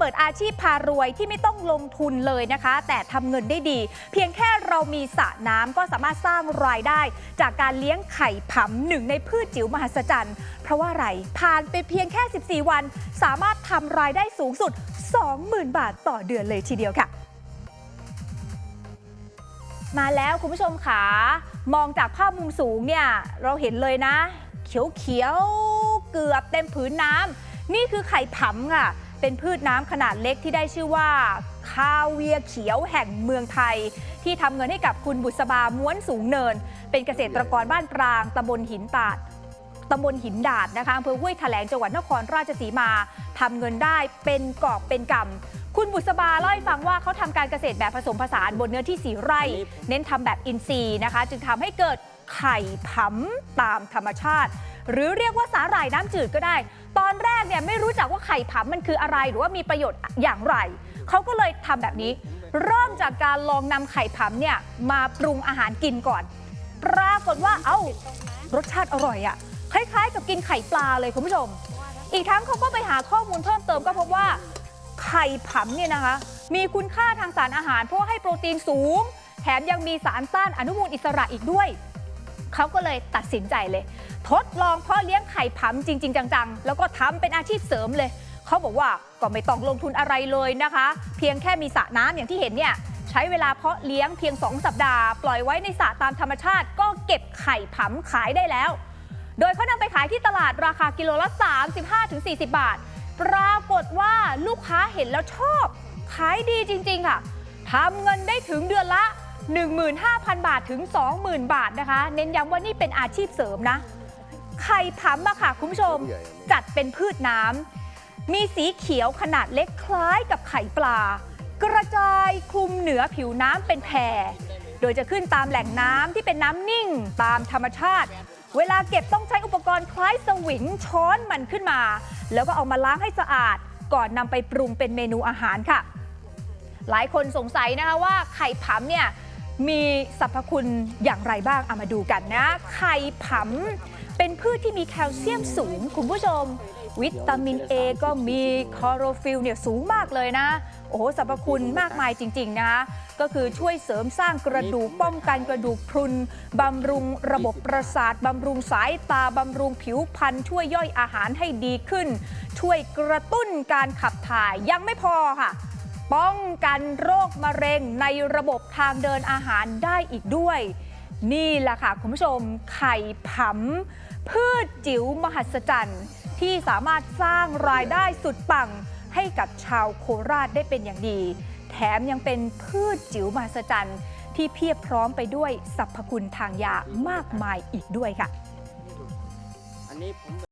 เปิดอาชีพพารวยที่ไม่ต้องลงทุนเลยนะคะ แต่ทำเงินได้ดี เพียงแค่เรามีสระน้ำก็สามารถสร้างรายได้ จากการเลี้ยงไข่ผำหนึ่งในพืชจิ๋วมหัศจรรย์ เพราะว่าอะไรผ่านไปเพียงแค่ 14 วัน สามารถทำรายได้สูงสุด 20,000 บาทต่อเดือนเลยทีเดียวค่ะมาแล้วคุณผู้ชมขามองจากภาพมุมสูงเนี่ยเราเห็นเลยนะ เขียวๆเกือบเต็มผืนน้ำนี่คือไข่ผำค่ะ เป็นพืชน้ำขนาดเล็กที่ได้ชื่อว่าคาเวียร์เขียวแห่งเมืองไทย ที่ทำเงินให้กับคุณบุษบาม้วนสูงเนิน เป็นเกษตรกรบ้านปรางตำบลหินตาดตำบลหินดาดนะคะอำเภอห้วยแถลงจังหวัดนครราชสีมาทำเงินได้เป็นกอบเป็นกำคุณบุษบาเล่าให้ฟังว่าเขาทำการเกษตรแบบผสมผสานบนเนื้อที่สีไร่ เน้นทำแบบอินทรีย์นะคะ จึงทำให้เกิดไข่ผำตามธรรมชาติ หรือเรียกว่าสาหร่ายน้ำจืดก็ได้ ตอนแรกเนี่ยไม่รู้จักว่าไข่ผำมันคืออะไรหรือว่ามีประโยชน์อย่างไร เขาก็เลยทำแบบนี้ เริ่มจากการลองนำไข่ผำเนี่ยมาปรุงอาหารกินก่อน ปรากฏว่าเอ้ารสชาติอร่อยอะคล้ายๆ กับกินไข่ปลาเลยคุณผู้ชม อีกทั้งเขาก็ไปหาข้อมูลเพิ่มเติมก็พบว่า ไข่ผำเนี่ยนะคะ มีคุณค่าทางสารอาหารเพราะให้โปรตีนสูง แถมยังมีสารต้านอนุมูลอิสระอีกด้วย เขาก็เลยตัดสินใจเลย ทดลองเพาะเลี้ยงไข่ผำจริง ๆ จังๆ แล้วก็ทำเป็นอาชีพเสริมเลย เขาบอกว่าก็ไม่ต้องลงทุนอะไรเลยนะคะ เพียงแค่มีสระน้ำอย่างที่เห็นเนี่ยใช้เวลาเพาะเลี้ยงเพียง 2 สัปดาห์ ปล่อยไว้ในสระตามธรรมชาติ ก็เก็บไข่ผำขายได้แล้ว โดยเขานำไปขายที่ตลาดราคากิโลละ 35-40 บาท ปรากฏว่าลูกค้าเห็นแล้วชอบ ขายดีจริง ๆ ค่ะทำเงินได้ถึงเดือนละ 15,000 บาทถึง 20,000 บาทนะคะ เน้นย้ำว่านี่เป็นอาชีพเสริมนะ ไข่ผำอะค่ะคุณผู้ชม จัดเป็นพืชน้ำ มีสีเขียวขนาดเล็กคล้ายกับไข่ปลา กระจายคลุมเหนือผิวน้ำเป็นแพรโดยจะขึ้นตามแหล่งน้ำที่เป็นน้ำนิ่งตามธรรมชาติ เวลาเก็บต้องใช้อุปกรณ์คล้ายสวิงช้อนมันขึ้นมา แล้วก็เอามาล้างให้สะอาด ก่อนนำไปปรุงเป็นเมนูอาหารค่ะ หลายคนสงสัยนะคะว่าไข่ผำเนี่ย มีสรรพคุณอย่างไรบ้างเอามาดูกันนะ ไข่ผำเป็นพืชที่มีแคลเซียมสูง คุณผู้ชม วิตามิน A ก็มีคลอโรฟิลเนี่ยสูงมากเลยนะ โอ้โหสรรพคุณมากมายจริง ๆ นะคะก็คือช่วยเสริมสร้างกระดูกป้องกันกระดูกพรุนบำรุงระบบประสาทบำรุงสายตาบำรุงผิวพรรณช่วยย่อยอาหารให้ดีขึ้น ช่วยกระตุ้นการขับถ่ายยังไม่พอค่ะ ป้องกันโรคมะเร็งในระบบทางเดินอาหารได้อีกด้วย นี่แหละค่ะคุณผู้ชมไข่ผำพืชจิ๋วมหัศจรรย์ที่สามารถสร้างรายได้สุดปังให้กับชาวโคราชได้เป็นอย่างดี แถมยังเป็นพืชจิ๋วมหัศจรรย์ที่เพียบพร้อมไปด้วยสรรพคุณทางยามากมายอีกด้วยค่ะอันนี้ผม